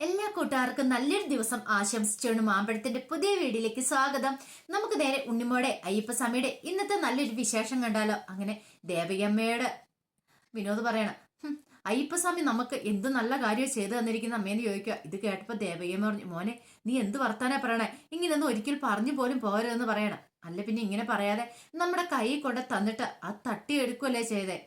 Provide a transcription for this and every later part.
എല്ലാ കൂട്ടുകാർക്കും നല്ലൊരു ദിവസം ആശംസിച്ചുകൊണ്ട് മാമ്പഴത്തിന്റെ പുതിയ വീഡിയോയിലേക്ക് സ്വാഗതം. നമുക്ക് നേരെ ഉണ്ണിമോടെ അയ്യപ്പസ്വാമിയുടെ ഇന്നത്തെ നല്ലൊരു വിശേഷം കണ്ടാലോ? അങ്ങനെ ദേവകിയമ്മയുടെ വിനോദ് പറയണം "ഹും, അയ്യപ്പസ്വാമി നമുക്ക് എന്ത് നല്ല കാര്യം ചെയ്തു തന്നിരിക്കുന്ന അമ്മേന്ന് ചോദിക്കുക ഇത് കേട്ടപ്പോ ദേവയ്യമ്മ പറഞ്ഞു മോനെ നീ എന്ത് വർത്താനാ പറയണേ? ഇങ്ങനൊന്നും ഒരിക്കൽ പറഞ്ഞു പോലും പോരെന്ന് പറയണം. അല്ല പിന്നെ ഇങ്ങനെ പറയാതെ നമ്മുടെ കൈ കൊണ്ട് തന്നിട്ട് ആ തട്ടി എടുക്കുമല്ലേ ചെയ്തേ?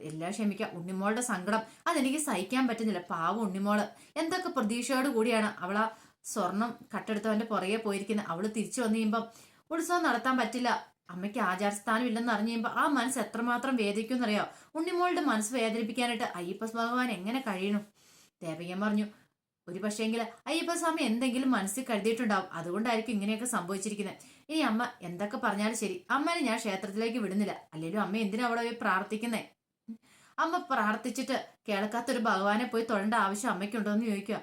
എല്ലാം ക്ഷമിക്കാം ഉണ്ണിമോളുടെ സങ്കടം. അതെനിക്ക് സഹിക്കാൻ പറ്റുന്നില്ല. പാവം ഉണ്ണിമോൾ. എന്തൊക്കെ പ്രതീക്ഷയോട് കൂടിയാണ് അവൾ ആ സ്വർണം കട്ടെടുത്തവന്റെ പുറകെ പോയിരിക്കുന്നത് അവൾ തിരിച്ചു വന്നു കഴിയുമ്പം ഉത്സവം നടത്താൻ പറ്റില്ല. അമ്മയ്ക്ക് ആചാരസ്ഥാനം ഇല്ലെന്ന് അറിഞ്ഞു കഴിയുമ്പോൾ ആ മനസ്സ് എത്രമാത്രം വേദിക്കും എന്നറിയോ ഉണ്ണിമോളുടെ മനസ്സ് വേദനിപ്പിക്കാനായിട്ട് അയ്യപ്പ ഭഗവാൻ എങ്ങനെ കഴിയണം? ദേവയ്യൻ പറഞ്ഞു ഒരു പക്ഷേങ്കിൽ അയ്യപ്പസ്വാമി എന്തെങ്കിലും മനസ്സിൽ കരുതിയിട്ടുണ്ടാവും. അതുകൊണ്ടായിരിക്കും ഇങ്ങനെയൊക്കെ സംഭവിച്ചിരിക്കുന്നത് ഇനി അമ്മ എന്തൊക്കെ പറഞ്ഞാലും ശരി. അമ്മനെ ഞാൻ ക്ഷേത്രത്തിലേക്ക് വിടുന്നില്ല. അല്ലെങ്കിലും അമ്മ എന്തിനാ അവിടെ പോയി പ്രാർത്ഥിക്കുന്നേ? അമ്മ പ്രാർത്ഥിച്ചിട്ട് കേൾക്കാത്തൊരു ഭഗവാനെ പോയി തൊഴേണ്ട ആവശ്യം അമ്മയ്ക്കുണ്ടോ എന്ന് ചോദിക്കുക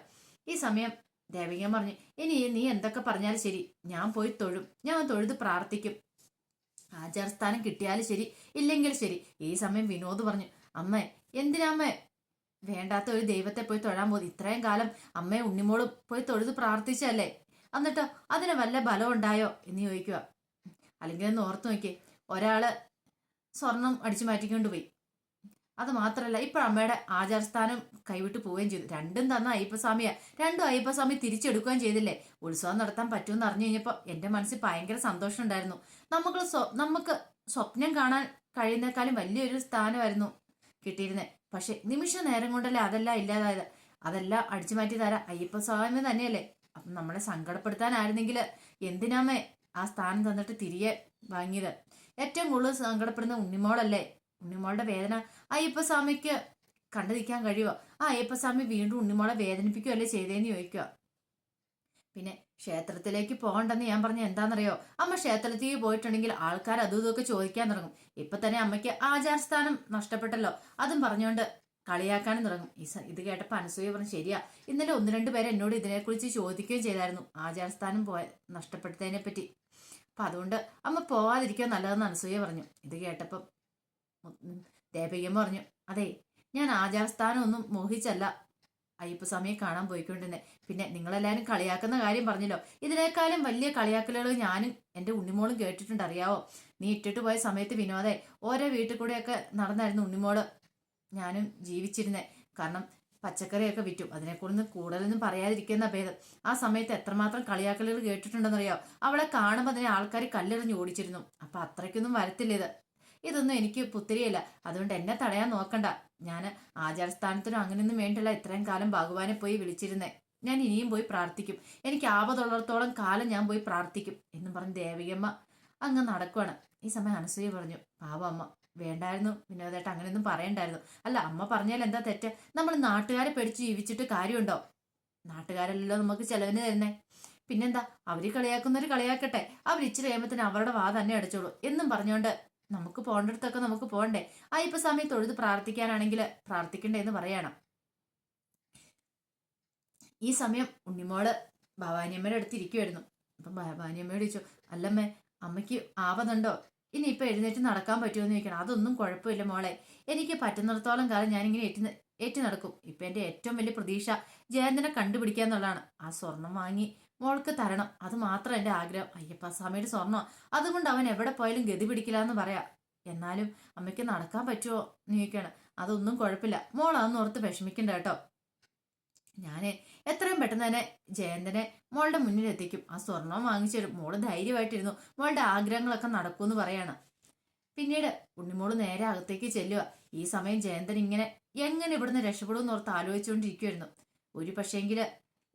ഈ സമയം ദേവിക പറഞ്ഞു ഇനി നീ എന്തൊക്കെ പറഞ്ഞാലും ശരി ഞാൻ പോയി തൊഴും. ഞാൻ തൊഴുത് പ്രാർത്ഥിക്കും. ആചാരസ്ഥാനം കിട്ടിയാലും ശരി ഇല്ലെങ്കിൽ ശരി. ഈ സമയം വിനോദ് പറഞ്ഞു അമ്മ എന്തിനാ അമ്മ? വേണ്ടാത്ത ഒരു ദൈവത്തെ പോയി തൊഴാൻ പോകും ഇത്രയും കാലം അമ്മയെ ഉണ്ണിമോളും പോയി തൊഴുത് പ്രാർത്ഥിച്ചല്ലേ എന്നിട്ടോ അതിന് വല്ല ബലം ഉണ്ടായോ? എന്ന് ചോദിക്കുക അല്ലെങ്കിൽ ഒന്ന് ഓർത്തു നോക്കിയേ ഒരാൾ സ്വർണം അടിച്ചു മാറ്റിക്കൊണ്ട് പോയി. അത് മാത്രല്ല ഇപ്പൊ അമ്മയുടെ ആചാരസ്ഥാനം കൈവിട്ട് പോവുകയും ചെയ്തു. രണ്ടും തന്ന അയ്യപ്പസ്വാമിയാ രണ്ടും അയ്യപ്പസ്വാമി തിരിച്ചെടുക്കുകയും ചെയ്തില്ലേ? ഉത്സവം നടത്താൻ പറ്റുമെന്ന് അറിഞ്ഞു കഴിഞ്ഞപ്പോൾ എന്റെ മനസ്സിൽ ഭയങ്കര സന്തോഷം ഉണ്ടായിരുന്നു. നമുക്ക് നമുക്ക് സ്വപ്നം കാണാൻ കഴിയുന്നേക്കാളും വലിയൊരു സ്ഥാനമായിരുന്നു കിട്ടിയിരുന്നത് പക്ഷെ നിമിഷ നേരം കൊണ്ടല്ലേ അതെല്ലാം ഇല്ലാതായത്? അതെല്ലാം അടിച്ചു മാറ്റി തരാം അയ്യപ്പസ്വാമി തന്നെയല്ലേ? അപ്പം നമ്മളെ സങ്കടപ്പെടുത്താനായിരുന്നെങ്കിൽ എന്തിനാമേ ആ സ്ഥാനം തന്നിട്ട് തിരികെ വാങ്ങിയത്? ഏറ്റവും കൂടുതൽ സങ്കടപ്പെടുന്ന ഉണ്ണിമോളല്ലേ? ഉണ്ണിമോളുടെ വേദന. അയ്യപ്പസ്വാമിക്ക് കണ്ടു നിൽക്കാൻ കഴിയുമോ ആ അയ്യപ്പസ്വാമി വീണ്ടും ഉണ്ണിമോളെ വേദനിപ്പിക്കുകയല്ലേ ചെയ്തേന്ന് ചോദിക്കുക. പിന്നെ ക്ഷേത്രത്തിലേക്ക് പോകണ്ടെന്ന് ഞാൻ പറഞ്ഞ എന്താണെന്നറിയോ? അമ്മ ക്ഷേത്രത്തിലേക്ക് പോയിട്ടുണ്ടെങ്കിൽ ആൾക്കാർ അതും ഇതൊക്കെ ചോദിക്കാൻ തുടങ്ങും. ഇപ്പൊ തന്നെ അമ്മയ്ക്ക് ആചാരസ്ഥാനം നഷ്ടപ്പെട്ടല്ലോ. അതും പറഞ്ഞുകൊണ്ട് കളിയാക്കാനും തുടങ്ങും. ഈ ഇത് കേട്ടപ്പോൾ അനസൂയ പറഞ്ഞു ശരിയാ. ഇന്നലെ ഒന്ന് രണ്ട് പേര് എന്നോട് ഇതിനെക്കുറിച്ച് ചോദിക്കുകയും ചെയ്തായിരുന്നു. ആചാരസ്ഥാനം പോയ നഷ്ടപ്പെടുത്തതിനെ പറ്റി അപ്പൊ അതുകൊണ്ട് അമ്മ പോവാതിരിക്കാൻ നല്ലതെന്ന് അനസൂയ പറഞ്ഞു. ഇത് കേട്ടപ്പം ഉം, ദേവകിയമ്മ പറഞ്ഞു അതെ ഞാൻ ആചാരസ്ഥാനം ഒന്നും മോഹിച്ചല്ല അയ്യപ്പസ്വാമിയെ കാണാൻ പോയിക്കൊണ്ടിരുന്നെ. പിന്നെ നിങ്ങളെല്ലാവരും കളിയാക്കുന്ന കാര്യം പറഞ്ഞല്ലോ. ഇതിനേക്കാളും വലിയ കളിയാക്കലുകൾ ഞാനും എന്റെ ഉണ്ണിമോളും കേട്ടിട്ടുണ്ട് അറിയാവോ? നീ ഇട്ടിട്ട് പോയ സമയത്ത് വിനോദേ ഓരോ വീട്ടിൽ കൂടെയൊക്കെ നടന്നായിരുന്നു ഉണ്ണിമോൾ. ഞാനും ജീവിച്ചിരുന്നേ. കാരണം പച്ചക്കറിയൊക്കെ വിറ്റും. അതിനെക്കുറിച്ച് കൂടുതലൊന്നും പറയാതിരിക്കുന്ന ഭേദം. ആ സമയത്ത് എത്രമാത്രം കളിയാക്കലുകൾ കേട്ടിട്ടുണ്ടെന്നറിയോ? അവളെ കാണുമ്പോൾ അതിനെ ആൾക്കാർ കല്ലെറിഞ്ഞ് ഓടിച്ചിരുന്നു. അപ്പൊ അത്രയ്ക്കൊന്നും വരത്തില്ല ഇത്. ഇതൊന്നും എനിക്ക് പുത്തിരിയല്ല. അതുകൊണ്ട് എന്നെ തടയാൻ നോക്കണ്ട. ഞാൻ ആചാരസ്ഥാനത്തിനും അങ്ങനെയൊന്നും വേണ്ടില്ല ഇത്രയും കാലം ഭഗവാനെ പോയി വിളിച്ചിരുന്നേ. ഞാൻ ഇനിയും പോയി പ്രാർത്ഥിക്കും. എനിക്ക് ആപതുള്ളിടത്തോളം കാലം ഞാൻ പോയി പ്രാർത്ഥിക്കും എന്നും പറഞ്ഞ് ദേവികമ്മ അങ്ങ് നടക്കുവാണ്. ഈ സമയം അനസൂയ പറഞ്ഞു പാവം അമ്മ വേണ്ടായിരുന്നു. വിനോദേട്ട അങ്ങനെയൊന്നും പറയണ്ടായിരുന്നു. അല്ല അമ്മ പറഞ്ഞാൽ എന്താ തെറ്റ്? നമ്മൾ നാട്ടുകാരെ പേടിച്ച് ജീവിച്ചിട്ട് കാര്യമുണ്ടോ? നാട്ടുകാരല്ലല്ലോ നമുക്ക് ചെലവിന് തരുന്നേ. പിന്നെന്താ? അവർ കളിയാക്കുന്നവര് കളിയാക്കട്ടെ. അവർ ഇച്ചിരി കഴിയുമ്പത്തിന് അവരുടെ വാ തന്നെ അടിച്ചോളൂ എന്നും പറഞ്ഞുകൊണ്ട് നമുക്ക് പോകേണ്ടടുത്തൊക്കെ നമുക്ക് പോകണ്ടേ. ആ ഇപ്പൊ സമയത്ത് തൊഴുത് പ്രാർത്ഥിക്കാനാണെങ്കിൽ പ്രാർത്ഥിക്കണ്ടേ എന്ന് പറയണം. ഈ സമയം ഉണ്ണിമോൾ ഭവാനിയമ്മയുടെ അടുത്ത് ഇരിക്കുമായിരുന്നു അപ്പൊ ഭവാനിയമ്മയോട് ചോദിച്ചു അല്ലമ്മേ അമ്മയ്ക്ക് ആവതുണ്ടോ? ഇനി ഇപ്പൊ എഴുന്നേറ്റ് നടക്കാൻ പറ്റുമോ എന്ന് ചോദിക്കണം. അതൊന്നും കുഴപ്പമില്ല മോളെ. എനിക്ക് പറ്റുന്നിടത്തോളം കാലം ഞാനിങ്ങനെ ഏറ്റി ഏറ്റു നടക്കും ഇപ്പൊ എന്റെ ഏറ്റവും വലിയ പ്രതീക്ഷ ജയന്തനെ കണ്ടുപിടിക്കുക എന്നുള്ളതാണ് ആ സ്വർണം വാങ്ങി മോൾക്ക് തരണം. അത് മാത്രം എന്റെ ആഗ്രഹം. അയ്യപ്പ സ്വാമിയുടെ സ്വർണം അതുകൊണ്ട് അവൻ എവിടെ പോയാലും ഗതി പിടിക്കില്ല എന്ന് പറയാം. എന്നാലും അമ്മയ്ക്ക് നടക്കാൻ പറ്റുമോ നീക്കാണ് അതൊന്നും കുഴപ്പമില്ല. മോൾ അതൊന്നും ഓർത്ത് വിഷമിക്കണ്ട കേട്ടോ. ഞാൻ എത്രയും പെട്ടെന്ന് തന്നെ ജയന്തനെ മോളുടെ മുന്നിൽ എത്തിക്കും. ആ സ്വർണം വാങ്ങിച്ചു തരും. മോൾ ധൈര്യമായിട്ടിരുന്നു. മോളുടെ ആഗ്രഹങ്ങളൊക്കെ നടക്കുമെന്ന് പറയാണ്. പിന്നീട് ഉണ്ണിമോൾ നേരെ അകത്തേക്ക് ചെല്ലുക. ഈ സമയം ജയന്തൻ ഇങ്ങനെ എങ്ങനെ ഇവിടുന്ന് രക്ഷപ്പെടുമെന്ന് ഓർത്ത് ആലോചിച്ചുകൊണ്ടിരിക്കുമായിരുന്നു ഒരു പക്ഷേങ്കിൽ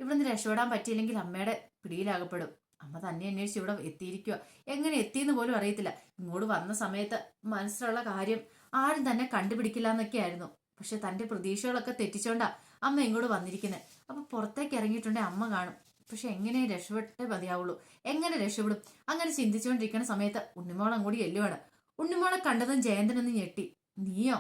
ഇവിടുന്ന് രക്ഷപ്പെടാൻ പറ്റിയില്ലെങ്കിൽ അമ്മയുടെ പിടിയിലാകപ്പെടും. അമ്മ തന്നെ അന്വേഷിച്ച് ഇവിടെ എത്തിയിരിക്കുക എങ്ങനെ എത്തിയെന്ന് പോലും അറിയത്തില്ല. ഇങ്ങോട്ട് വന്ന സമയത്ത് മനസ്സിലുള്ള കാര്യം ആരും തന്നെ കണ്ടുപിടിക്കില്ല എന്നൊക്കെയായിരുന്നു പക്ഷെ തന്റെ പ്രതീക്ഷകളൊക്കെ തെറ്റിച്ചോണ്ടാ അമ്മ ഇങ്ങോട്ട് വന്നിരിക്കുന്നത് അപ്പൊ പുറത്തേക്ക് ഇറങ്ങിയിട്ടുണ്ടെങ്കിൽ അമ്മ കാണും. പക്ഷെ എങ്ങനെ രക്ഷപ്പെട്ടേ മതിയാവുള്ളൂ എങ്ങനെ രക്ഷപ്പെടും? അങ്ങനെ ചിന്തിച്ചുകൊണ്ടിരിക്കുന്ന സമയത്ത് ഉണ്ണിമോളം കൂടി എല്ലുവാണ് ഉണ്ണിമോളെ കണ്ടതും ജയന്തനൊന്ന് ഞെട്ടി. നീയോ.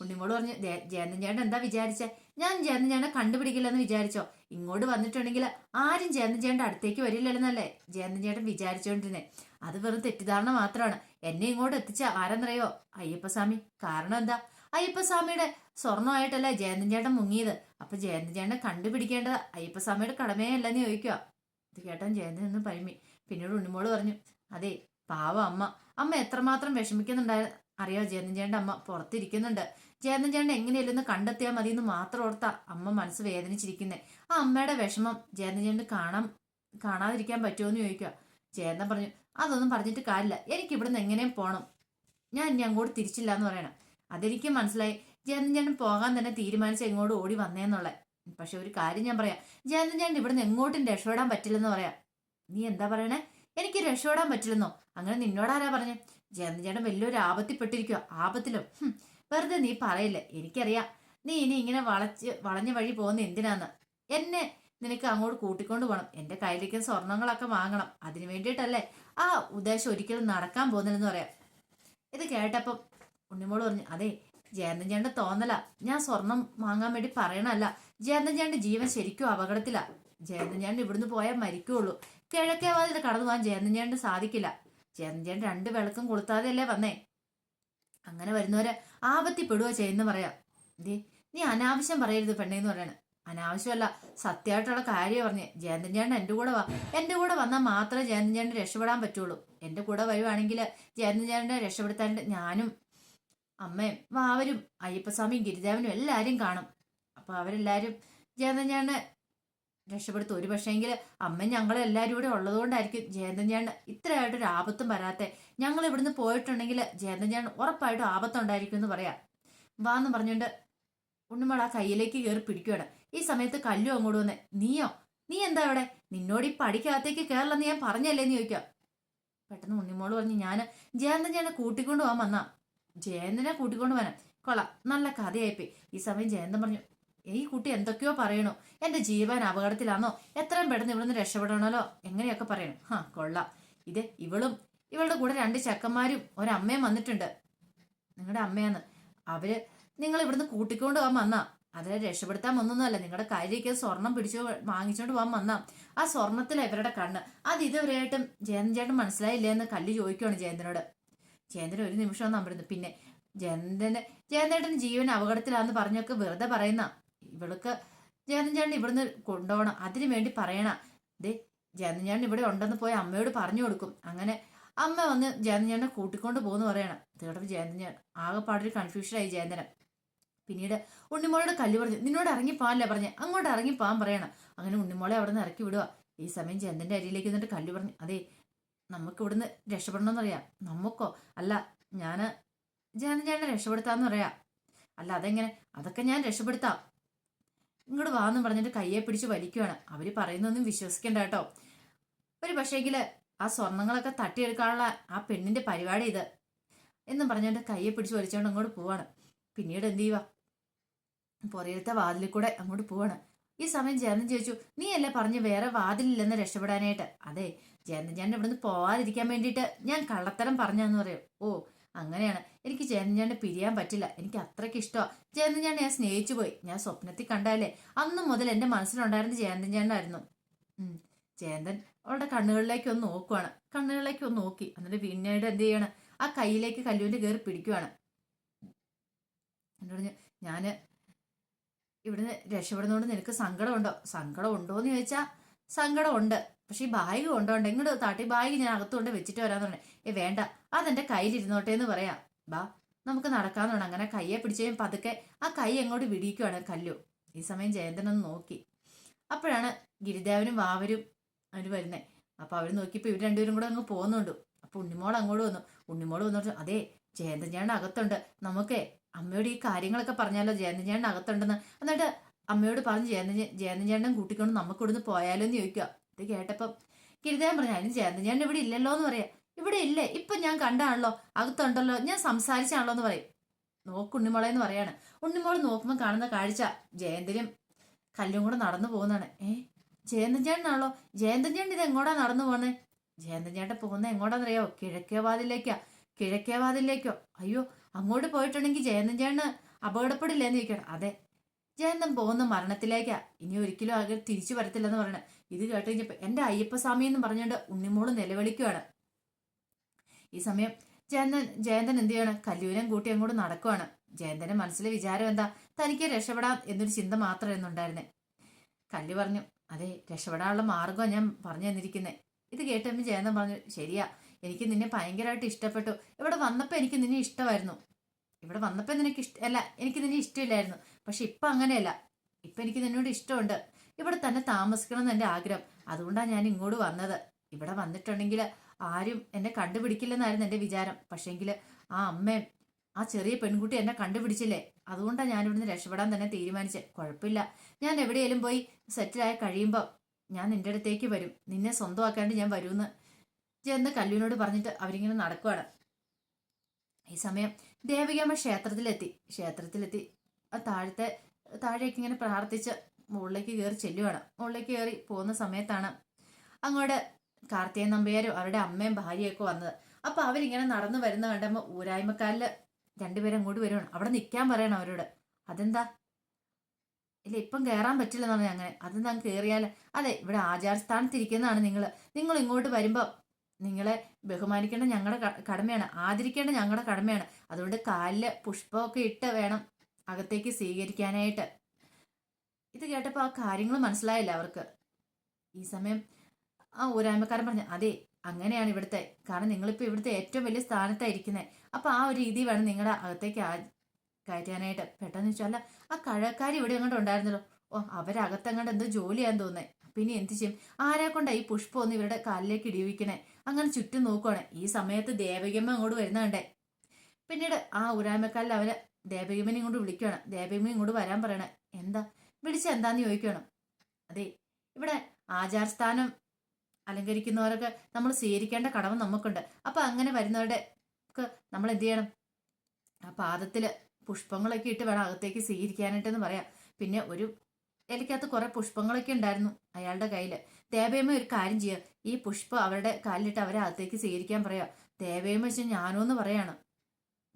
ഉണ്ണിമോൾ പറഞ്ഞു "ജയ- ജയന്തൻ ചേട്ടൻ എന്താ വിചാരിച്ച? ഞാൻ ജയന്തൻ ചേട്ടനെ കണ്ടുപിടിക്കില്ലെന്ന് വിചാരിച്ചോ. ഇങ്ങോട്ട് വന്നിട്ടുണ്ടെങ്കിൽ ആരും ജയന്തൻ ചേട്ടന്റെ അടുത്തേക്ക് വരില്ലെന്നല്ലേ ജയന്തൻ ചേട്ടൻ വിചാരിച്ചോണ്ടിരുന്നേ. അത് വെറും തെറ്റിദ്ധാരണ മാത്രമാണ്. എന്നെ ഇങ്ങോട്ട് എത്തിച്ച ആരെന്നറിയോ? അയ്യപ്പസ്വാമി. കാരണം എന്താ? അയ്യപ്പസ്വാമിയുടെ സ്വർണമായിട്ടല്ലേ ജയന്തൻ ചേട്ടൻ മുങ്ങിയത്? അപ്പൊ ജയന്തൻ ചേട്ടനെ കണ്ടുപിടിക്കേണ്ടത് അയ്യപ്പസ്വാമിയുടെ കടമയല്ലെന്ന് ചോദിക്കുക ഇത് കേട്ടാൻ ജയന്തൻ നിന്ന് പരിമി. പിന്നീട് ഉണ്ണിമോൾ പറഞ്ഞു അതെ പാവ അമ്മ. അമ്മ എത്രമാത്രം വിഷമിക്കുന്നുണ്ടായ അറിയോ? ജയന്തൻ ചേട്ടന്റെ അമ്മ പുറത്തിരിക്കുന്നുണ്ട്. ജയന്തൻ ചേട്ടൻ എങ്ങനെയല്ലെന്ന് കണ്ടെത്തിയാൽ മതി എന്ന് മാത്രം ഓർത്താ അമ്മ മനസ്സ് വേദനിച്ചിരിക്കുന്നേ. ആ അമ്മയുടെ വിഷമം ജയന്തൻ ചേട്ടന് കാണാൻ കാണാതിരിക്കാൻ പറ്റുമോ എന്ന് ചോദിക്കുക ജയന്തൻ പറഞ്ഞു അതൊന്നും പറഞ്ഞിട്ട് കാര്യമില്ല. എനിക്ക് ഇവിടുന്ന് എങ്ങനെയും പോകണം ഞാൻ ഇനി അങ്ങോട്ട് തിരിച്ചില്ല എന്ന് പറയണം. അതെനിക്ക് മനസ്സിലായി. ജയന്തൻ ചേട്ടൻ പോകാൻ തന്നെ തീരുമാനിച്ച് എങ്ങോട്ട് ഓടി വന്നേന്നുള്ളത് പക്ഷെ ഒരു കാര്യം ഞാൻ പറയാം. ജയന്തൻ ചേട്ടൻ ഇവിടുന്ന് എങ്ങോട്ടും രക്ഷപ്പെടാൻ പറ്റില്ലെന്ന് പറയാം. നീ എന്താ പറയണേ? എനിക്ക് രക്ഷപ്പെടാൻ പറ്റില്ലെന്നോ? അങ്ങനെ നിന്നോടാരാ പറഞ്ഞേ? ജയന്തൻ ചേട്ടൻ വലിയൊരു ആപത്തിപ്പെട്ടിരിക്കുക ആപത്തിലും. വെറുതെ നീ പറയില്ലേ? എനിക്കറിയാം. നീ ഇനി ഇങ്ങനെ വളച്ച് വളഞ്ഞ വഴി പോകുന്ന എന്തിനാന്ന്? എന്നെ നിനക്ക് അങ്ങോട്ട് കൂട്ടിക്കൊണ്ട് പോകണം എന്റെ കയ്യിലേക്ക് സ്വർണങ്ങളൊക്കെ വാങ്ങണം. അതിനു വേണ്ടിയിട്ടല്ലേ? ആ ഉദ്ദേശം ഒരിക്കലും നടക്കാൻ പോകുന്നില്ലെന്ന് പറയാം. ഇത് കേട്ടപ്പം ഉണ്ണിമോൾ പറഞ്ഞു അതെ ജയന്തൻ ചേട്ടന്റെ തോന്നല. ഞാൻ സ്വർണം വാങ്ങാൻ വേണ്ടി പറയണല്ല ജയന്തൻ ചേട്ടന്റെ ജീവൻ ശരിക്കും അപകടത്തിലാ. ജയന്തൻ ചേട്ടൻ ഇവിടുന്ന് പോയാൽ മരിക്കുള്ളൂ. കിഴക്കേ വാതിൽ കടന്നു പോകാൻ ജയന്തൻ ചേട്ടന് സാധിക്കില്ല. ചേട്ടൻ രണ്ട് വിളക്കും കൊളുത്താതെയല്ലേ വന്നേ? അങ്ങനെ വരുന്നവരെ ആപത്തിപ്പെടുക ചെയ്യുന്ന പറയാം. ദേ നീ അനാവശ്യം പറയരുത് പെണ്ണേന്ന് പറയണ. അനാവശ്യമല്ല സത്യമായിട്ടുള്ള കാര്യം പറഞ്ഞേ. ജയന്തൻ ചേട്ടൻ എന്റെ കൂടെ വാ. എന്റെ കൂടെ വന്നാൽ മാത്രമേ ജയന്തൻ ചേട്ടൻ രക്ഷപ്പെടാൻ പറ്റുള്ളൂ. എന്റെ കൂടെ വരുവാണെങ്കിൽ ജയന്തൻ ചേട്ടനെ രക്ഷപ്പെടുത്താൻ ഞാനും അമ്മയും വാവരും അയ്യപ്പസ്വാമിയും ഗിരിദേവനും എല്ലാവരും കാണും. അപ്പോൾ അവരെല്ലാരും ജയന്തൻ ചേട്ടനെ രക്ഷപ്പെടുത്തും. ഒരു പക്ഷേങ്കിൽ അമ്മ ഞങ്ങളെല്ലാവരും കൂടെ ഉള്ളതുകൊണ്ടായിരിക്കും ജയന്തൻ ഞാൻ ഇത്രയായിട്ടൊരു ആപത്തും വരാത്തെ. ഞങ്ങൾ ഇവിടുന്ന് പോയിട്ടുണ്ടെങ്കിൽ ജയന്തൻ ഞാൻ ഉറപ്പായിട്ടും ആപത്തുണ്ടായിരിക്കും എന്ന് പറയാം. വാ എന്ന് പറഞ്ഞുകൊണ്ട് ഉണ്ണുമോൾ ആ കയ്യിലേക്ക് കയറി പിടിക്കുകയാണ് ഈ സമയത്ത് കല്ലു അങ്ങോട്ട് വന്നേ നീയോ? നീ എന്താ ഇവിടെ നിന്നോട് ഈ പടിക്കകത്തേക്ക് കയറില്ലെന്ന് ഞാൻ പറഞ്ഞല്ലേ? എന്ന് ചോദിക്കാം പെട്ടെന്ന് ഉണ്ണിമോൾ പറഞ്ഞു ഞാൻ ജയന്തൻ ഞാൻ കൂട്ടിക്കൊണ്ട് പോകാൻ വന്നാ. ജയന്തനെ കൂട്ടിക്കൊണ്ട് പോകാൻ കൊള്ളാം നല്ല കഥയായിപ്പോയി. ഈ സമയം ജയന്തൻ പറഞ്ഞു ഈ കുട്ടി എന്തൊക്കെയോ പറയണു. എന്റെ ജീവൻ അപകടത്തിലാണോ എത്രയും പെട്ടെന്ന് ഇവിടുന്ന് രക്ഷപ്പെടണമല്ലോ? എങ്ങനെയൊക്കെ പറയണം. ഹാ കൊള്ളാം. ഇത് ഇവളും ഇവളുടെ കൂടെ രണ്ട് ചക്കന്മാരും ഒരമ്മയും വന്നിട്ടുണ്ട്. നിങ്ങളുടെ അമ്മയാന്ന്. അവർ നിങ്ങൾ ഇവിടുന്ന് കൂട്ടിക്കൊണ്ട് പോകാൻ വന്നാ. അതിനെ രക്ഷപ്പെടുത്താൻ വന്നൊന്നുമല്ല. നിങ്ങളുടെ കാര്യക്ക് സ്വർണം പിടിച്ചോ വാങ്ങിച്ചോണ്ട് പോകാൻ വന്നാ. ആ സ്വർണത്തിലെ ഇവരുടെ കണ്ണ്. അത് ഇതുവരെയായിട്ടും ജയന്തൻ മനസ്സിലായില്ല എന്ന് കല്ല് ചോദിക്കുവാണ് ജയന്തനോട്. ജയന്തൻ ഒരു നിമിഷം നമ്പരുന്നു പിന്നെ ജയന്തന് ജയന്തേട്ടൻ ജീവൻ അപകടത്തിലാന്ന് പറഞ്ഞൊക്കെ വെറുതെ പറയുന്ന. ഇവൾക്ക് ജനഞ്ചാണ്ടി ഇവിടുന്ന് കൊണ്ടുപോകണം അതിനു വേണ്ടി പറയണ. ദേ ജനഞ്ചാണ്ടി ഇവിടെ ഉണ്ടെന്ന് പോയി അമ്മയോട് പറഞ്ഞു കൊടുക്കും. അങ്ങനെ അമ്മ വന്ന് ജനഞ്ചാണ്ടെ കൂട്ടിക്കൊണ്ട് പോകുന്നു പറയണം. തീർച്ചയായും ജയന്തൻ ആകെപ്പാടൊരു കൺഫ്യൂഷനായി ജയന്തനം. പിന്നീട് ഉണ്ണിമോളോട് കല്ല് പറഞ്ഞു നിന്നോട് ഇറങ്ങി പോകാനല്ലേ പറഞ്ഞേ? അങ്ങോട്ട് ഇറങ്ങി പോകാൻ പറയണം. അങ്ങനെ ഉണ്ണിമോളെ അവിടെ നിന്ന് ഇറക്കി വിടുക ഈ സമയം ജയന്തന്റെ അരിയിലേക്ക് എന്നിട്ട് കല്ല് പറഞ്ഞു അതെ നമുക്ക് ഇവിടുന്ന് രക്ഷപ്പെടണമെന്നറിയാം നമുക്കോ? അല്ല ഞാൻ ജയന്തൻ ചേട്ടനെ രക്ഷപ്പെടുത്താന്ന് പറയാം. അല്ല അതെങ്ങനെ? അതൊക്കെ ഞാൻ രക്ഷപ്പെടുത്താം. ഇങ്ങോട്ട് വാന്ന് പറഞ്ഞിട്ട് കയ്യെ പിടിച്ച് വലിക്കുവാണ്. അവർ പറയുന്നൊന്നും വിശ്വസിക്കണ്ട കേട്ടോ. ഒരു പക്ഷേങ്കിൽ ആ സ്വർണങ്ങളൊക്കെ തട്ടിയെടുക്കാനുള്ള ആ പെണ്ണിന്റെ പരിപാടി ഇത് എന്നും പറഞ്ഞുകൊണ്ട് കയ്യെ പിടിച്ച് വലിച്ചുകൊണ്ട് അങ്ങോട്ട് പോവാണ്. പിന്നീട് എന്ത് ചെയ്യുക പുറയിലത്തെ വാതിലിൽ കൂടെ അങ്ങോട്ട് പോവാണ്. ഈ സമയം ജയന്തൻ ചോദിച്ചു നീ അല്ലേ പറഞ്ഞ് വേറെ വാതിലില്ലെന്ന് രക്ഷപ്പെടാനായിട്ട്? അതെ ജയന്തൻ ഞാൻ ഇവിടുന്ന് പോവാതിരിക്കാൻ വേണ്ടിയിട്ട് ഞാൻ കള്ളത്തരം പറഞ്ഞെന്ന് പറയും. ഓ അങ്ങനെയാണ്. എനിക്ക് ചേട്ടനെ പിരിയാൻ പറ്റില്ല. എനിക്ക് അത്രയ്ക്ക് ഇഷ്ടമാണ് ചേട്ടനെ ഞാൻ സ്നേഹിച്ചു പോയി. ഞാൻ സ്വപ്നത്തിൽ കണ്ടാലേ അന്ന് മുതൽ എന്റെ മനസ്സിലുണ്ടായിരുന്ന ജയന്തൻ ചേട്ടനായിരുന്നു ചേന്ദൻ അവളുടെ കണ്ണുകളിലേക്ക് ഒന്ന് നോക്കുവാണ്. കണ്ണുകളിലേക്ക് ഒന്ന് നോക്കി. എന്നിട്ട് പിന്നീട് എന്ത് ചെയ്യാണ്? ആ കയ്യിലേക്ക് കല്ലുവിന്റെ കയറി പിടിക്കുവാണ്. എന്നോട് ഞാൻ ഇവിടുന്ന് രക്ഷപ്പെടുന്നതുകൊണ്ട് നിനക്ക് സങ്കടമുണ്ടോ? സങ്കടം ഉണ്ടോ എന്ന് ചോദിച്ചാൽ സങ്കടമുണ്ട്. പക്ഷെ ഈ ബാഗ് കൊണ്ടോണ്ട് ഇങ്ങോട്ട് താട്ടി ബാഗ് ഞാൻ അകത്തുകൊണ്ട് വെച്ചിട്ട് വരാന്ന് പറഞ്ഞു. ഏ വേണ്ട. അതെന്റെ കയ്യിലിരുന്നോട്ടെ എന്ന് പറയാ. ബാ നമുക്ക് നടക്കാന്നുണ്ട് അങ്ങനെ കയ്യെ പിടിച്ച് പതുക്കെ ആ കൈ എങ്ങോട്ട് വിടിയിക്കുവാണ് കല്ലു. ഈ സമയം ജയന്തനൊന്ന് നോക്കി. അപ്പോഴാണ് ഗിരിദേവനും വാവരും അവർ വരുന്നത് അപ്പൊ അവർ നോക്കിയപ്പോൾ ഇവർ രണ്ടുപേരും കൂടെ അങ്ങ് പോകുന്നുണ്ട്. അപ്പൊ ഉണ്ണിമോൾ അങ്ങോട്ട് വന്നു. ഉണ്ണിമോൾ വന്നിട്ട് അതെ ജയന്തൻ ചേട്ടൻ അകത്തുണ്ട്. നമുക്കേ അമ്മയോട് ഈ കാര്യങ്ങളൊക്കെ പറഞ്ഞാലോ? ജയന്തൻ ചേട്ടൻ അകത്തുണ്ടെന്ന്. എന്നിട്ട് അമ്മയോട് പറഞ്ഞ് ജയന്തൻ ചേ- ജയന്തൻ കൂട്ടിക്കൊണ്ട് നമുക്ക് ഇവിടുന്ന് പോയാലോ എന്ന് ചോദിക്കുക ഇത് കേട്ടപ്പം കിരുതാൻ പറഞ്ഞു അതിന് ജയന്തൻ ചേട്ടൻ ഇവിടെ ഇല്ലല്ലോ എന്ന് പറയാം. ഇവിടെ ഇല്ലേ? ഇപ്പൊ ഞാൻ കണ്ടാണല്ലോ. അകത്തുണ്ടല്ലോ. ഞാൻ സംസാരിച്ചാണല്ലോ എന്ന് പറയും. നോക്ക് ഉണ്ണിമോളെ എന്ന് പറയാണ്. ഉണ്ണിമോൾ നോക്കുമ്പോൾ കാണുന്ന കാഴ്ച ജയന്തനും കല്ലും കൂടെ നടന്നു പോകുന്നതാണ്. ഏ ജയന്തൻ ചേട്ടനാണല്ലോ? ജയന്തൻ ചേട്ടൻ ഇത് എങ്ങോട്ടാ നടന്നു പോകുന്നത് ജയന്തൻ ചേട്ടൻ പോകുന്നത് എങ്ങോട്ടാന്നറിയോ കിഴക്കേ വാതിലേക്കാ കിഴക്കേ വാതിലേക്കോ അയ്യോ അങ്ങോട്ട് പോയിട്ടുണ്ടെങ്കിൽ ജയന്തൻ ചേട്ടന് അപകടപ്പെടില്ലെന്ന് ചോദിക്കണം. അതെ ജയന്തൻ പോകുന്ന മരണത്തിലേക്കാ. ഇനി ഒരിക്കലും ആകെ തിരിച്ചു വരത്തില്ലെന്ന് പറയണേ. ഇത് കേട്ട് എന്റെ അയ്യപ്പസ്വാമി എന്ന് പറഞ്ഞുകൊണ്ട് ഉണ്ണിമോൾ നിലവിളിക്കുവാണ്. ഈ സമയം ജയന്തൻ ജയന്തൻ എന്ത് ചെയ്യാണ്? കല്ലൂരം കൂട്ടി അങ്ങോട്ട് നടക്കുവാണ്. ജയന്തന്റെ മനസ്സിലെ വിചാരം എന്താ? തനിക്ക് രക്ഷപ്പെടാം എന്നൊരു ചിന്ത മാത്രമായിരുന്നു ഉണ്ടായിരുന്നേ കല്ലു പറഞ്ഞു അതെ രക്ഷപ്പെടാനുള്ള മാർഗം ഞാൻ പറഞ്ഞു തന്നിരിക്കുന്നേ. ഇത് കേട്ടപ്പോൾ ജയന്തൻ പറഞ്ഞു ശരിയാ എനിക്ക് നിന്നെ ഭയങ്കരമായിട്ട് ഇഷ്ടപ്പെട്ടു. ഇവിടെ വന്നപ്പോൾ എനിക്ക് നിന്നെ ഇഷ്ടമായിരുന്നു. ഇവിടെ വന്നപ്പോൾ നിനക്ക് ഇഷ്ട അല്ല എനിക്ക് നിന്നെ ഇഷ്ടമില്ലായിരുന്നു. പക്ഷെ ഇപ്പം അങ്ങനെയല്ല. ഇപ്പം എനിക്ക് നിന്നോട് ഇഷ്ടമുണ്ട്. ഇവിടെ തന്നെ താമസിക്കണം എന്ന് ആഗ്രഹം. അതുകൊണ്ടാണ് ഞാൻ ഇങ്ങോട്ട് വന്നത്. ഇവിടെ വന്നിട്ടുണ്ടെങ്കിൽ ആരും എന്നെ കണ്ടുപിടിക്കില്ലെന്നായിരുന്നു എന്റെ വിചാരം. പക്ഷേങ്കിൽ ആ അമ്മയും ആ ചെറിയ പെൺകുട്ടി എന്നെ കണ്ടുപിടിച്ചില്ലേ? അതുകൊണ്ടാണ് ഞാൻ ഇവിടുന്ന് രക്ഷപ്പെടാൻ തന്നെ തീരുമാനിച്ചത് കുഴപ്പമില്ല. ഞാൻ എവിടെയെങ്കിലും പോയി സെറ്റിലായി കഴിയുമ്പോൾ ഞാൻ നിന്റെ അടുത്തേക്ക് വരും. നിന്നെ സ്വന്തമാക്കാണ്ട് ഞാൻ വരുമെന്ന് ചെന്ന് കല്ലുവിനോട് പറഞ്ഞിട്ട് അവരിങ്ങനെ നടക്കുവാണ്. ഈ സമയം ദേവികമ്മ ക്ഷേത്രത്തിലെത്തി. ക്ഷേത്രത്തിലെത്തി. ആ താഴത്തെ താഴേക്ക് ഇങ്ങനെ പ്രാർത്ഥിച്ച് മുകളിലേക്ക് കയറി ചെല്ലുവാണ്. മുകളിലേക്ക് കയറി പോകുന്ന സമയത്താണ് അങ്ങോട്ട് കാർത്തികൻ നമ്പ്യാരും അവരുടെ അമ്മയും ഭാര്യയൊക്കെ വന്നത്. അപ്പൊ അവരിങ്ങനെ നടന്നു വരുന്ന കണ്ടപ്പോൾ ഊരായ്മക്കാലിൽ രണ്ടുപേരും അങ്ങോട്ട് വരുവാണ്. അവിടെ നിൽക്കാൻ പറയണം അവരോട്. അതെന്താ? ഇല്ല ഇപ്പം കയറാൻ പറ്റില്ല പറ്റില്ലെന്നാണ് അങ്ങനെ അതെന്താ കയറിയാൽ അതെ ഇവിടെ ആചാരസ്ഥാനത്തിരിക്കുന്നതാണ് നിങ്ങൾ നിങ്ങൾ ഇങ്ങോട്ട് വരുമ്പോൾ നിങ്ങളെ ബഹുമാനിക്കേണ്ട ഞങ്ങളുടെ കടമയാണ്. ആദരിക്കേണ്ട ഞങ്ങളുടെ കടമയാണ്. അതുകൊണ്ട് കാലിൽ പുഷ്പമൊക്കെ ഇട്ട് വേണം അകത്തേക്ക് സ്വീകരിക്കാനായിട്ട്. ഇത് കേട്ടപ്പോൾ ആ കാര്യങ്ങൾ മനസ്സിലായില്ല അവർക്ക്. ഈ സമയം ആ ഊരായ്മക്കാരൻ പറഞ്ഞു അതെ അങ്ങനെയാണ് ഇവിടുത്തെ. കാരണം നിങ്ങളിപ്പോൾ ഇവിടുത്തെ ഏറ്റവും വലിയ സ്ഥാനത്തായിരിക്കുന്നത് അപ്പോൾ ആ ഒരു രീതി വേണം നിങ്ങളുടെ അകത്തേക്ക് കയറ്റാനായിട്ട്. പെട്ടെന്ന് വെച്ചാൽ ആ കഴക്കാരി ഇവിടെ അങ്ങോട്ട് ഉണ്ടായിരുന്നല്ലോ. ഓ അവരകത്തങ്ങോട്ട് എന്തോ ജോലിയാന്ന് തോന്നുന്നത് പിന്നെ എന്ത് ചെയ്യും? ആരെ കൊണ്ടാ ഈ പുഷ്പം ഒന്ന് ഇവരുടെ കാലിലേക്ക് ഇടിവിക്കണേ അങ്ങനെ ചുറ്റും നോക്കുവാണ്. ഈ സമയത്ത് ദേവകമ്മ അങ്ങോട്ട് വരുന്നുണ്ടേ പിന്നീട് ആ ഉരാമക്കാലിൽ അവന് ദേവകിയമ്മനെ ഇങ്ങോട്ട് വിളിക്കുകയാണ്. ദേവകമ്മ ഇങ്ങോട്ട് വരാൻ പറയണേ. എന്താ? വിളിച്ച എന്താന്ന് ചോദിക്കണം അതെ ഇവിടെ ആചാരസ്ഥാനം അലങ്കരിക്കുന്നവരൊക്കെ നമ്മൾ സ്വീകരിക്കേണ്ട കടമ നമുക്കുണ്ട്. അപ്പൊ അങ്ങനെ വരുന്നവരുടെ നമ്മൾ എന്ത് ചെയ്യണം? ആ പാദത്തിൽ പുഷ്പങ്ങളൊക്കെ ഇട്ട് വേണം അകത്തേക്ക് സ്വീകരിക്കാനായിട്ടെന്ന് പറയാം. പിന്നെ ഒരു ഇലക്കകത്ത് കുറെ പുഷ്പങ്ങളൊക്കെ ഉണ്ടായിരുന്നു അയാളുടെ കയ്യിൽ ദേവയമ്മ ഒരു കാര്യം ചെയ്യുക ഈ പുഷ്പം അവരുടെ കാലിലിട്ട് അവരെ അകത്തേക്ക് സ്വീകരിക്കാൻ പറയാ. ദേവയമ്മ വെച്ചാൽ ഞാനോ എന്ന് പറയാണ്.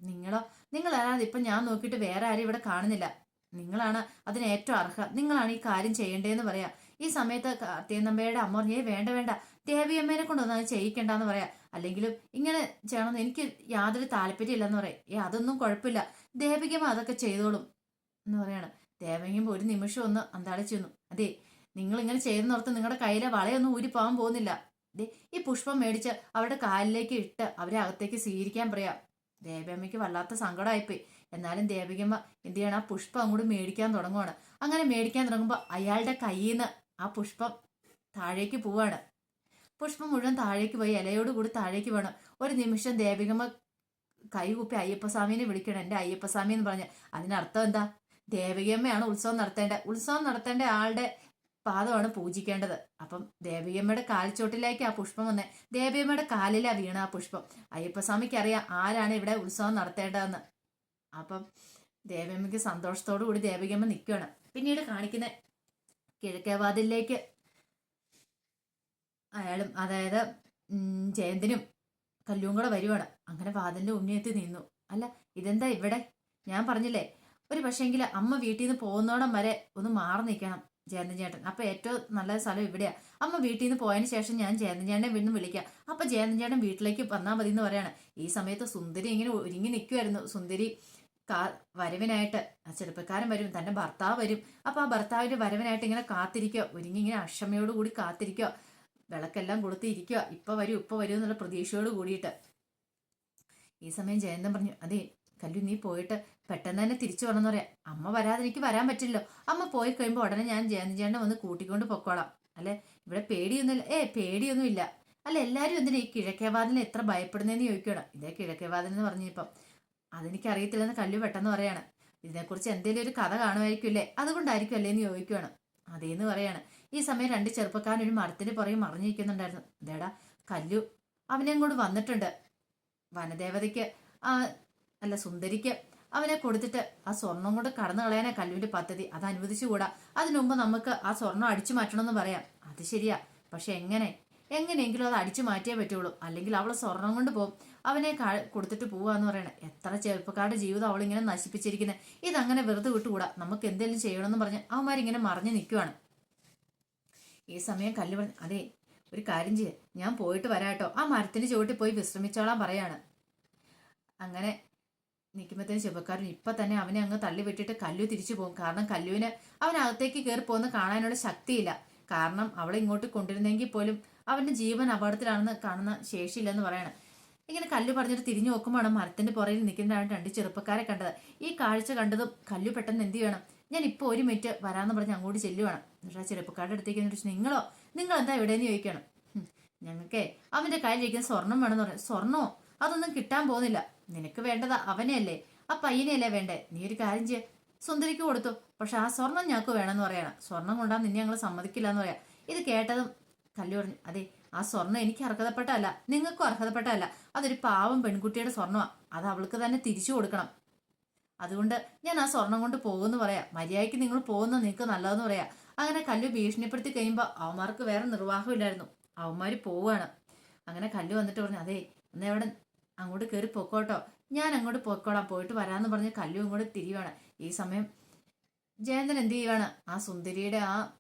നിങ്ങളോ നിങ്ങളാണ് ഇപ്പം ഞാൻ നോക്കിയിട്ട് വേറെ ആരും ഇവിടെ കാണുന്നില്ല. നിങ്ങളാണ് അതിന് ഏറ്റവും അർഹ. നിങ്ങളാണ് ഈ കാര്യം ചെയ്യേണ്ടതെന്ന് പറയാ. ഈ സമയത്ത് കാർത്തിയനമ്പയുടെ അമ്മ പറഞ്ഞേ "ഏയ് വേണ്ട വേണ്ട. ദേവിയമ്മേനെ കൊണ്ടൊന്നും അത് ചെയ്യിക്കണ്ടെന്ന് പറയാം. അല്ലെങ്കിലും ഇങ്ങനെ ചെയ്യണമെന്ന് എനിക്ക് യാതൊരു താല്പര്യമില്ലെന്ന് പറയാം. ഏ അതൊന്നും കുഴപ്പമില്ല. ദേവികമ്മ അതൊക്കെ ചെയ്തോളും. എന്ന് പറയാണ്. ദേവകിയമ്മ ഒരു നിമിഷം ഒന്ന് അന്താളിച്ചു അതെ നിങ്ങൾ ഇങ്ങനെ ചെയ്യുന്നോർത്ത് നിങ്ങളുടെ കയ്യിലെ വളയൊന്നും ഊരി പോകാൻ പോകുന്നില്ല ഈ പുഷ്പം മേടിച്ച് അവരുടെ കാലിലേക്ക് ഇട്ട് അവരെ അകത്തേക്ക് സ്വീകരിക്കാൻ പറയാം. ദേവിയമ്മയ്ക്ക് വല്ലാത്ത സങ്കടമായിപ്പോയി എന്നാലും ദേവികമ്മ എന്ത് ചെയ്യണം? ആ പുഷ്പം അങ്ങോട്ട് മേടിക്കാൻ തുടങ്ങുവാണ്. അങ്ങനെ മേടിക്കാൻ തുടങ്ങുമ്പോൾ അയാളുടെ കയ്യിൽ നിന്ന് ആ പുഷ്പം താഴേക്ക് പോവാണ്. പുഷ്പം മുഴുവൻ താഴേക്ക് പോയി ഇലയോട് കൂടി താഴേക്ക് വേണം ഒരു നിമിഷം ദേവികമ്മ കൈകുപ്പി അയ്യപ്പസ്വാമിനെ വിളിക്കണം എന്റെ അയ്യപ്പസ്വാമി എന്ന് പറഞ്ഞ്. അതിനർത്ഥം എന്താ? ദേവികമ്മയാണ് ഉത്സവം നടത്തേണ്ട ഉത്സവം നടത്തേണ്ട ആളുടെ പാദമാണ് പൂജിക്കേണ്ടത്. അപ്പം ദേവിയമ്മയുടെ കാൽച്ചോട്ടിലേക്ക് ആ പുഷ്പം വന്നേ. ദേവിയമ്മയുടെ കാലിലാ വീണ ആ പുഷ്പം. അയ്യപ്പസ്വാമിക്ക് അറിയാം ആരാണ് ഇവിടെ ഉത്സവം നടത്തേണ്ടതെന്ന്. അപ്പം ദേവിയമ്മയ്ക്ക് സന്തോഷത്തോടു കൂടി ദേവികമ്മ നിൽക്കുകയാണ് പിന്നീട് കാണിക്കുന്ന കിഴക്കേവാതിലേക്ക് അയാളും അതായത് ജയന്തിനും കല്ലും കൂടെ വരുവാണ്. അങ്ങനെ വാതിലിന്റെ ഉണ്ണിയെത്തി നിന്നു. അല്ല ഇതെന്താ ഇവിടെ? ഞാൻ പറഞ്ഞില്ലേ ഒരു പക്ഷേങ്കിൽ അമ്മ വീട്ടിൽ നിന്ന് പോകുന്നോടം വരെ ഒന്ന് മാറി നിൽക്കണം ജയന്തൻ ചേട്ടൻ. അപ്പൊ ഏറ്റവും നല്ല സ്ഥലം ഇവിടെയാ. അമ്മ വീട്ടിൽ നിന്ന് പോയതിന് ശേഷം ഞാൻ ജയന്തൻ ചേട്ടനെ വീണ്ടും വിളിക്കാം. അപ്പൊ ജയന്തൻ ചേട്ടൻ വീട്ടിലേക്ക് വന്നാൽ മതി എന്ന് പറയാണ്. ഈ സമയത്ത് സുന്ദരി ഇങ്ങനെ ഒരുങ്ങി നിൽക്കുമായിരുന്നു സുന്ദരി കാ വരവിനായിട്ട് ചെറുപ്പക്കാരൻ വരും തന്റെ ഭർത്താവ് വരും. അപ്പൊ ആ ഭർത്താവിന്റെ വരവിനായിട്ട് ഇങ്ങനെ കാത്തിരിക്കോ ഒരുങ്ങി ഇങ്ങനെ അക്ഷമയോട് കൂടി കാത്തിരിക്കോ വിളക്കെല്ലാം കൊടുത്തിരിക്കുക ഇപ്പൊ വരും ഇപ്പൊ വരും എന്നുള്ള പ്രതീക്ഷയോട് കൂടിയിട്ട്. ഈ സമയം ജയന്തൻ പറഞ്ഞു അതെ കല്ലു നീ പോയിട്ട് പെട്ടെന്ന് തന്നെ തിരിച്ചു വേണമെന്ന് പറയാം. അമ്മ വരാതെ എനിക്ക് വരാൻ പറ്റില്ലല്ലോ. അമ്മ പോയി കഴിയുമ്പോൾ ഉടനെ ഞാൻ ജയന്തൻ ചേട്ടനെ വന്ന് കൂട്ടിക്കൊണ്ട് പൊക്കോളാം. അല്ലെ? ഇവിടെ പേടിയൊന്നുമില്ല. ഏ പേടിയൊന്നുമില്ല. അല്ല എല്ലാവരും എന്തിനാ ഈ കിഴക്കേവാതിനെ എത്ര ഭയപ്പെടുന്നതെന്ന് ചോദിക്കണം ഇതേ കിഴക്കേവാതിൽ എന്ന് പറഞ്ഞപ്പം അതെനിക്ക് അറിയത്തില്ലെന്ന് കല്ലു പെട്ടെന്ന് പറയാണ്. ഇതിനെക്കുറിച്ച് എന്തെങ്കിലും ഒരു കഥ കാണുമായിരിക്കില്ലേ അതുകൊണ്ടായിരിക്കും അല്ലേ എന്ന് ചോദിക്കുകയാണ് അതേന്ന് പറയാണ്. ഈ സമയം രണ്ട് ചെറുപ്പക്കാരൻ ഒരു മരത്തിന് പുറകെ മറിഞ്ഞിരിക്കുന്നുണ്ടായിരുന്നു. ഇതേടാ കല്ലു. അവനെ അങ്ങോട്ട് വന്നിട്ടുണ്ട്? വനദേവതയ്ക്ക്. അല്ല സുന്ദരിക്ക്. അവനെ കൊടുത്തിട്ട് ആ സ്വർണം കൊണ്ട് കടന്നു കളയാനാ കല്ലുവിന്റെ പദ്ധതി. അത് അനുവദിച്ചുകൂടാ. അതിനുമുമ്പ് നമുക്ക് ആ സ്വർണം അടിച്ചു മാറ്റണമെന്ന് പറയാം. അത് ശരിയാ. പക്ഷെ എങ്ങനെ? എങ്ങനെയെങ്കിലും അത് അടിച്ചു മാറ്റിയേ പറ്റുള്ളൂ. അല്ലെങ്കിൽ അവളെ സ്വർണം കൊണ്ട് പോകും അവനെ കൊടുത്തിട്ട് പോവാന്ന് പറയണേ. എത്ര ചെറുപ്പക്കാരുടെ ജീവിതം അവളിങ്ങനെ നശിപ്പിച്ചിരിക്കുന്നത് ഇതങ്ങനെ വെറുതെ വിട്ടുകൂടാ. നമുക്ക് എന്തെങ്കിലും ചെയ്യണമെന്ന് പറഞ്ഞ് അവന്മാരിങ്ങനെ മറിഞ്ഞു നിൽക്കുവാണ് ഈ സമയം കല്ല് പറഞ്ഞു അതെ ഒരു കാര്യം ചെയ്യേ. ഞാൻ പോയിട്ട് വരാട്ടോ. ആ മരത്തിന് ചുവട്ടിൽ പോയി വിശ്രമിച്ചോളാൻ പറയാണ്. അങ്ങനെ നിൽക്കുമ്പോഴത്തേന് ശുഭക്കാരൻ ഇപ്പൊ തന്നെ അവനെ അങ്ങ് തള്ളിവിട്ടിട്ട് കല്ലു തിരിച്ചു പോകും. കാരണം കല്ലുവിന് അവനകത്തേക്ക് കയറി പോകുന്ന കാണാനുള്ള ശക്തിയില്ല. കാരണം അവളെ ഇങ്ങോട്ട് കൊണ്ടിരുന്നെങ്കിൽ പോലും അവന്റെ ജീവൻ അപകടത്തിലാണെന്ന് കാണുന്ന ശേഷിയില്ലെന്ന് പറയണം. ഇങ്ങനെ കല്ലു പറഞ്ഞിട്ട് തിരിഞ്ഞു നോക്കുമ്പോഴാണ് മരത്തിന്റെ പുറയിൽ നിൽക്കുന്നതാണ് രണ്ട് ചെറുപ്പക്കാരെ കണ്ടത്. ഈ കാഴ്ച കണ്ടതും കല്ലു പെട്ടെന്ന് എന്ത് ചെയ്യണം? ഞാൻ ഇപ്പോൾ ഒരു മിനിറ്റ് വരാമെന്ന് പറഞ്ഞ് അങ്ങോട്ട് ചെല്ലുവാണ്. എന്നിട്ട് ആ ചെറുപ്പക്കാരുടെ അടുത്തേക്ക് ചോദിച്ചു, നിങ്ങളോ? നിങ്ങൾ എന്താ എവിടെയെന്ന് ചോദിക്കണം "ഹും, ഞങ്ങൾക്കേ അവന്റെ കയ്യിലിരിക്കുന്ന സ്വർണം വേണമെന്ന് പറയാം സ്വർണോ അതൊന്നും കിട്ടാൻ പോകുന്നില്ല. നിനക്ക് വേണ്ടത് അവനെയല്ലേ? ആ പയ്യനെയല്ലേ വേണ്ടേ? നീ ഒരു കാര്യം ചെയ്യ. സുന്ദരിക്ക് കൊടുത്തു. പക്ഷെ ആ സ്വർണം ഞങ്ങൾക്ക് വേണമെന്ന് പറയണം. സ്വർണം കൊണ്ടാ നിന്നെ ഞങ്ങൾ സമ്മതിക്കില്ല എന്ന് പറയാം. ഇത് കേട്ടതും കല്ലു പറഞ്ഞു അതെ ആ സ്വർണം എനിക്ക് അർഹതപ്പെട്ടല്ല നിങ്ങൾക്കും അർഹതപ്പെട്ടല്ല അതൊരു പാവം പെൺകുട്ടിയുടെ സ്വർണമാണ് അത് അവൾക്ക് തന്നെ തിരിച്ചു കൊടുക്കണം. അതുകൊണ്ട് ഞാൻ ആ സ്വർണം കൊണ്ട് പോകുമെന്ന് പറയാം. മര്യാദയ്ക്ക് നിങ്ങൾ പോകുന്ന നിങ്ങൾക്ക് നല്ലതെന്ന് പറയാം. അങ്ങനെ കല്ലു ഭീഷണിപ്പെടുത്തി കഴിയുമ്പോൾ അവന്മാർക്ക് വേറെ നിർവാഹമില്ലായിരുന്നു. അവന്മാർ പോവുകയാണ് അങ്ങനെ കല്ലു വന്നിട്ട് പറഞ്ഞു അതെ അവിടെ അങ്ങോട്ട് കയറി പൊക്കോട്ടോ. ഞാൻ അങ്ങോട്ട് പൊക്കോളാം. പോയിട്ട് വരാമെന്ന് പറഞ്ഞ് കല്ലു അങ്ങോട്ട് തിരിയുവാണ്. ഈ സമയം ജയന്തൻ എന്ത് ചെയ്യുവാണ്? ആ സുന്ദരിയുടെ ആ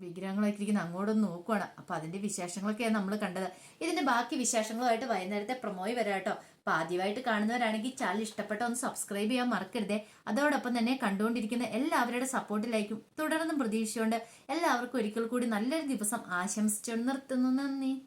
വിഗ്രഹങ്ങളൊക്കെ ഇരിക്കുന്ന അങ്ങോട്ടൊന്ന് നോക്കുവാണ്. അപ്പൊ അതിന്റെ വിശേഷങ്ങളൊക്കെയാണ് നമ്മൾ കണ്ടത്. ഇതിന്റെ ബാക്കി വിശേഷങ്ങളുമായിട്ട് വൈകുന്നേരത്തെ പ്രൊമോയി വരാം കേട്ടോ. അപ്പൊ ആദ്യമായിട്ട് കാണുന്നവരാണെങ്കിൽ ചാനൽ ഇഷ്ടപ്പെട്ട ഒന്ന് സബ്സ്ക്രൈബ് ചെയ്യാൻ മറക്കരുതേ. അതോടൊപ്പം തന്നെ കണ്ടുകൊണ്ടിരിക്കുന്ന എല്ലാവരുടെ സപ്പോർട്ടിലായിരിക്കും തുടർന്നും പ്രതീക്ഷിച്ചുകൊണ്ട് എല്ലാവർക്കും ഒരിക്കൽ കൂടി നല്ലൊരു ദിവസം ആശംസിച്ചു നിർത്തുന്നു. നന്ദി.